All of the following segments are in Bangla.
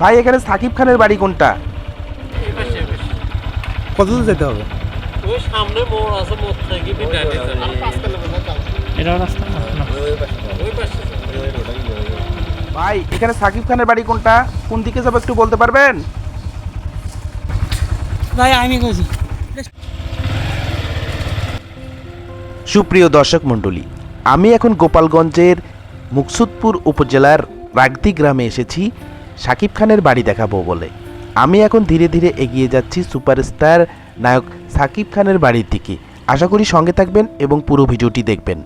ভাই এখানে সাকিব খানের বাড়ি কোনটা। কত দূর যেতে হবে? ওই সামনে মোড় আছে মোড় থেকে বিটানি এটাও রাস্তা না? না। ওই পাশে। ভাই এখানে সাকিব খানের বাড়ি কোনটা? কোন দিকে যাব একটু বলতে পারবেন? ভাই আমি কইছি। সুপ্রিয় দর্শক মণ্ডলী আমি এখন গোপালগঞ্জের মুকসুদপুর উপজেলার রাগদি গ্রামে এসেছি। সাকিব খানের বাড়ি দেখাবো বলে। আমি এখন ধীরে ধীরে এগিয়ে যাচ্ছি সুপারস্টার নায়ক সাকিব খানের বাড়ির দিকে। আশা করি সঙ্গে থাকবেন এবং পুরো ভিডিওটি দেখবেন।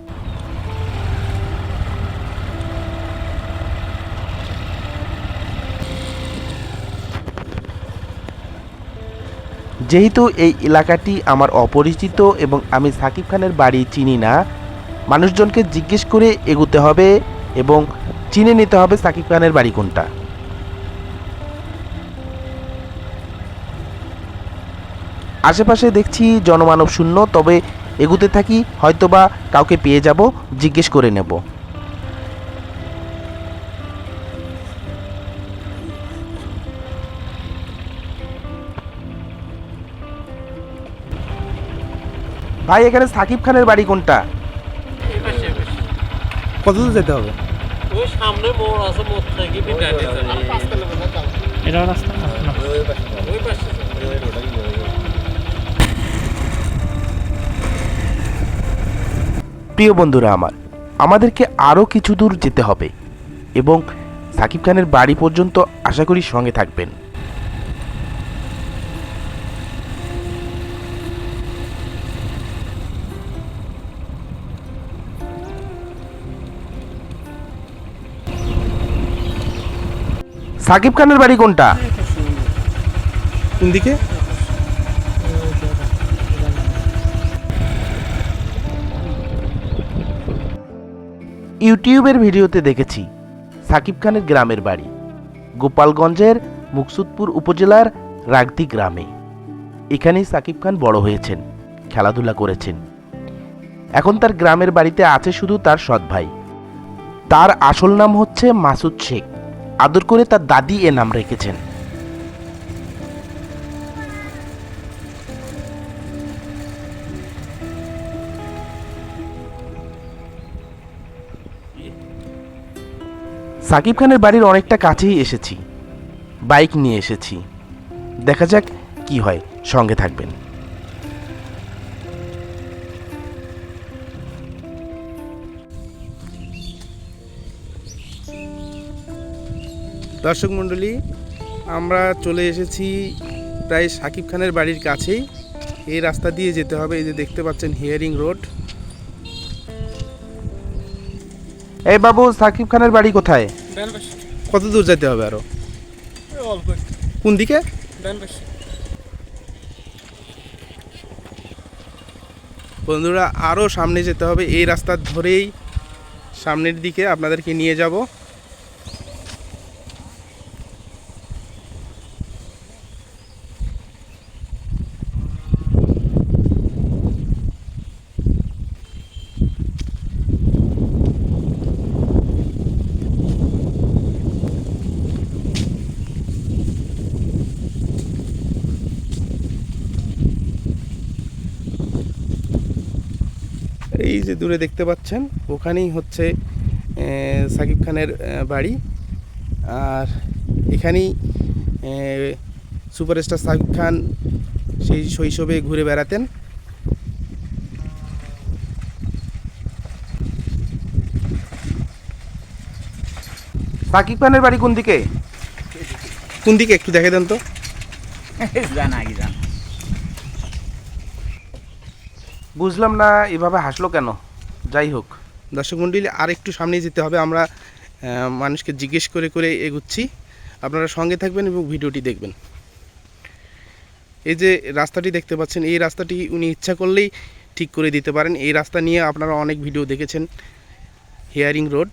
যেহেতু এই এলাকাটি আমার অপরিচিত এবং আমি সাকিব খানের বাড়ি চিনি না, মানুষজনকে জিজ্ঞেস করে এগুতে হবে এবং চিনে নিতে হবে সাকিব খানের বাড়ি কোনটা। আশেপাশে দেখছি জনমানব শূন্য তবে এগুতে থাকি হয়তোবা কাউকে পেয়ে যাব জিজ্ঞেস করে নেব। ভাই এখানে সাকিব খানের বাড়ি কোনটা? এই পাশে, এই পাশে। কত দূর যেতে হবে? ওই সামনে মোড় আছে মোড় থেকে এটাও রাস্তা না না। ওই পাশে। প্রিয় বন্ধুরা আমার, আমাদেরকে আরও কিছু দূর যেতে হবে এবং সাকিব খানের বাড়ি পর্যন্ত আশা করি সঙ্গে থাকবেন। সাকিব খানের বাড়ি কোনটা? কোন দিকে ইউটিউবের ভিডিওতে দেখেছি সাকিব খানের গ্রামের বাড়ি, গোপালগঞ্জের মুকসুদপুর উপজেলার রাগদি গ্রামে। এখানেই সাকিব খান বড় হয়েছেন, খেলাধুলা করেছেন। এখন তার গ্রামের বাড়িতে আছে শুধু তার সৎ ভাই। তার আসল নাম হচ্ছে মাসুদ শেখ। আদর করে তার দাদি এ নাম রেখেছেন। সাকিব খানের বাড়ির অনেকটা কাছেই এসেছি। বাইক নিয়ে এসেছি। দেখা যাক কি হয় সঙ্গে থাকবেন। দর্শক মণ্ডলী আমরা চলে এসেছি প্রায় সাকিব খানের বাড়ির কাছেই। এই রাস্তা দিয়ে যেতে হবে এই যে দেখতে পাচ্ছেন হিয়ারিং রোড। এই বাবু সাকিব খানের বাড়ি কোথায়? কত দূর যেতে হবে আরও? অল্প কোন দিকে? বন্ধুরা আরও সামনে যেতে হবে। এই রাস্তা ধরেই সামনের দিকে আপনাদেরকে নিয়ে যাব। এই যে দূরে দেখতে পাচ্ছেন ওখানেই হচ্ছে সাকিব খানের বাড়ি। আর এখানেই সুপারস্টার সাকিব খান সেই শৈশবে ঘুরে বেড়াতেন। সাকিব খানের বাড়ি কোন দিকে? কোন দিকে? একটু দেখে দেন তো। জানা কি জানা। বুঝলাম না, এভাবে হাসলো কেন? যাই হোক। দর্শক মণ্ডলী আর একটু সামনে যেতে হবে। আমরা মানুষকে জিজ্ঞেস করে করে এগুচ্ছি। আপনারা সঙ্গে থাকবেন এবং ভিডিওটি দেখবেন। এই যে রাস্তাটি দেখতে পাচ্ছেন, এই রাস্তাটি উনি ইচ্ছা করলেই ঠিক করে দিতে পারেন। এই রাস্তা নিয়ে আপনারা অনেক ভিডিও দেখেছেন। Hearing road.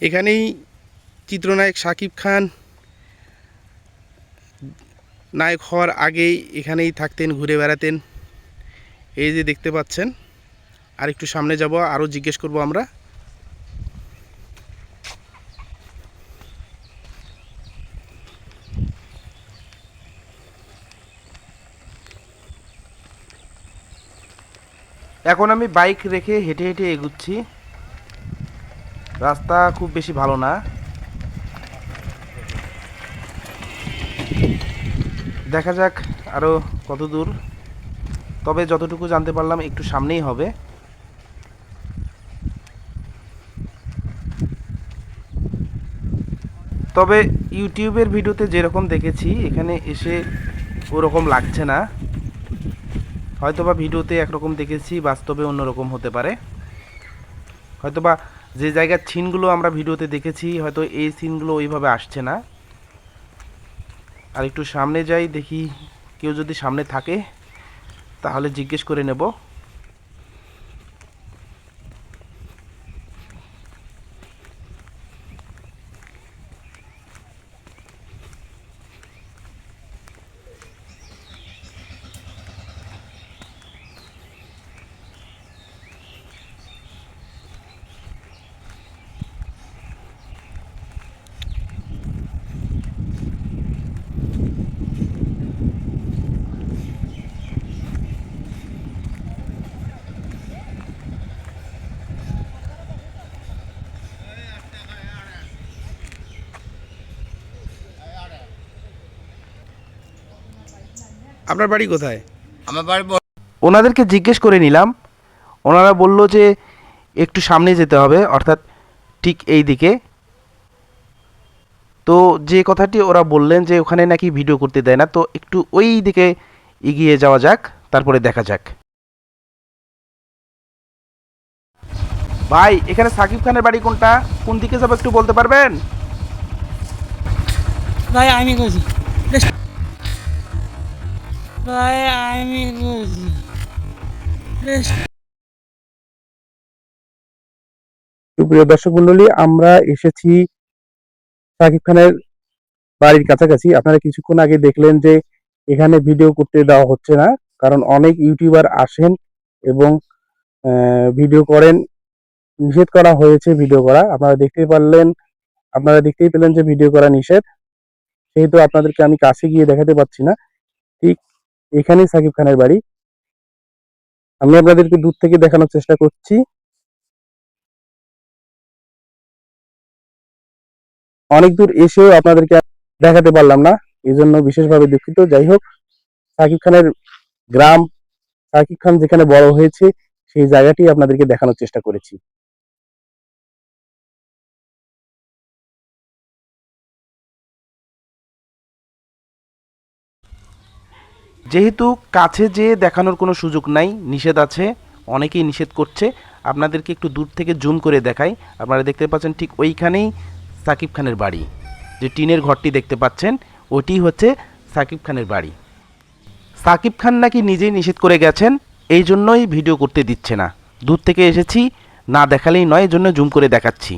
এখানেই চিত্রনায়ক শাকিব খান নায়ক হওয়ার আগেই এখানেই থাকতেন, ঘুরে বেড়াতেন। এই যে দেখতে পাচ্ছেন আর একটু সামনে যাব আরও জিজ্ঞেস করব আমরা। এখন আমি বাইক রেখে হেঁটে হেঁটে এগুচ্ছি। রাস্তা খুব বেশি ভালো না। দেখা যাক আরও কত দূর। তবে যতটুকু জানতে পারলাম একটু সামনেই হবে। তবে ইউটিউবের ভিডিওতে যেরকম দেখেছি, এখানে এসে ওরকম লাগছে না। হয়তোবা ভিডিওতে একরকম দেখেছি, বাস্তবে অন্যরকম হতে পারে। হয়তোবা যে জায়গার সিনগুলো আমরা ভিডিওতে দেখেছি, হয়তো এই সিনগুলো ওইভাবে আসছে না। আর একটু সামনে যাই, দেখি কেউ যদি সামনে থাকে, তাহলে জিজ্ঞেস করে নেব। আপনার বাড়ি কোথায়? আমার বাড়ি ওনাদেরকে জিজ্ঞেস করে নিলাম। ওনারা বলল যে একটু সামনে যেতে হবে অর্থাৎ ঠিক এই দিকে। তো যে কথাটি ওরা বললেন যে ওখানে নাকি ভিডিও করতে দেয় না তো একটু ওই দিকে এগিয়ে যাওয়া যাক তারপরে দেখা যাক। ভাই এখানে সাকিব খানের বাড়ি কোনটা? কোন দিকে যাব একটু বলতে পারবেন? ভাই আমি কইছি। ভাই, আমি কইছি সুপ্রিয় দর্শক মন্ডলী আমরা এসেছি সাকিব খানের বাড়ির কাছাকাছি। আপনারা কিছুক্ষণ আগে দেখলেন যে এখানে ভিডিও করতে দেওয়া হচ্ছে না, কারণ অনেক ইউটিউবার আসেন এবং ভিডিও করেন। নিষেধ করা হয়েছে ভিডিও করা। আপনারা দেখতেই পারলেন, আপনারা দেখতেই পেলেন যে ভিডিও করা নিষেধ। সেহেতু আপনাদেরকে আমি কাছে গিয়ে দেখাতে পাচ্ছি না। ঠিক এখানেই সাকিব খানের বাড়ি। আমি আপনাদেরকে দূর থেকে দেখানোর চেষ্টা করছি। অনেক দূর এসেও আপনাদেরকে দেখাতে পারলাম না এই জন্য বিশেষভাবে দুঃখিত। যাই হোক, সাকিব খানের গ্রাম, সাকিব খান যেখানে বড় হয়েছে, সেই জায়গাটি আপনাদেরকে দেখানোর চেষ্টা করেছি। যেহেতু কাছে যেয়ে দেখানোর কোনো সুযোগ নাই, নিষেধ আছে, অনেকেই নিষেধ করছে। আপনাদেরকে একটু দূর থেকে জুম করে দেখাই। আপনারা দেখতে পাচ্ছেন ঠিক ওইখানেই সাকিব খানের বাড়ি। যে টিনের ঘরটি দেখতে পাচ্ছেন, ওটি হচ্ছে সাকিব খানের বাড়ি। সাকিব খান নাকি নিজেই নিষেধ করে গেছেন, এই জন্যই ভিডিও করতে দিচ্ছে না। দূর থেকে এসেছি, না দেখালেই নয়, এই জন্য জুম করে দেখাচ্ছি।